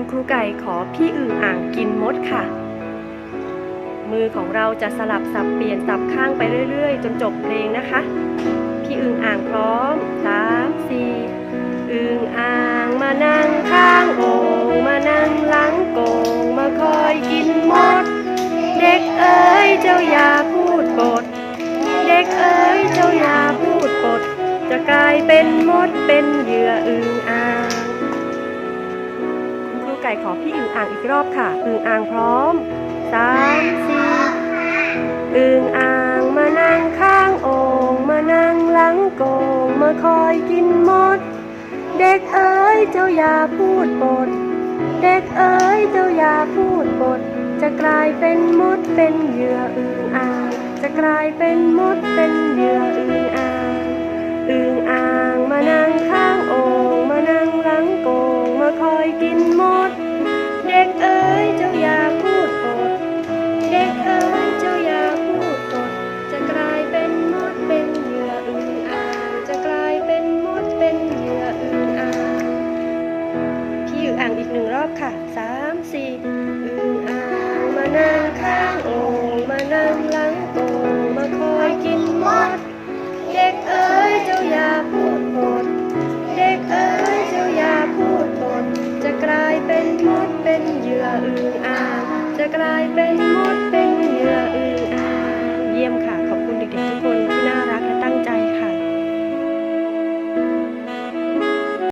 คุณครูไก่ขอพี่อึ่งอ่างกินมดค่ะ มือของเราจะสลับสับเปลี่ยนสับข้างไปเรื่อยๆ จนจบเพลงนะคะ พี่อึ่งอ่างพร้อมสามสี่อึ่งอ่างมานั่งข้างโอ่งมานั่งหลังโกงมาคอยกินมด เด็กเอ๋ยเจ้าอย่าพูดปดเด็กเอ๋ยเจ้าอย่าพูดปดจะกลายเป็นมดเป็น ไก่ขอพี่อึ่งอ่างอีกรอบค่ะ อึ่งอ่างพร้อมสามสี่อึ่งอ่างมานั่งข้างโอ่งมานั่งหลังโกงมาคอยกินมด เด็กเอ๋ยเจ้าอย่าพูดปดเด็กเอ๋ยเจ้าอย่าพูดปดจะกลายเป็นมดเป็นเหยื่ออึ่งอ่าง จะกลายเป็นมดเป็นเหยื่อ หนึ่งรอบค่ะสามสี่อึ่งอ่างมานั่งข้างโอ่งมานั่งหลังโอ่งมาคอยกินมด เด็กเอ๋ยเจ้าอย่าพูดปดเด็กเอ๋ยเจ้าอย่าพูดปดจะกลายเป็นมดเป็นเหยื่ออึ่งอ่างจะกลายเป็นมดเป็นเหยื่ออึ่ง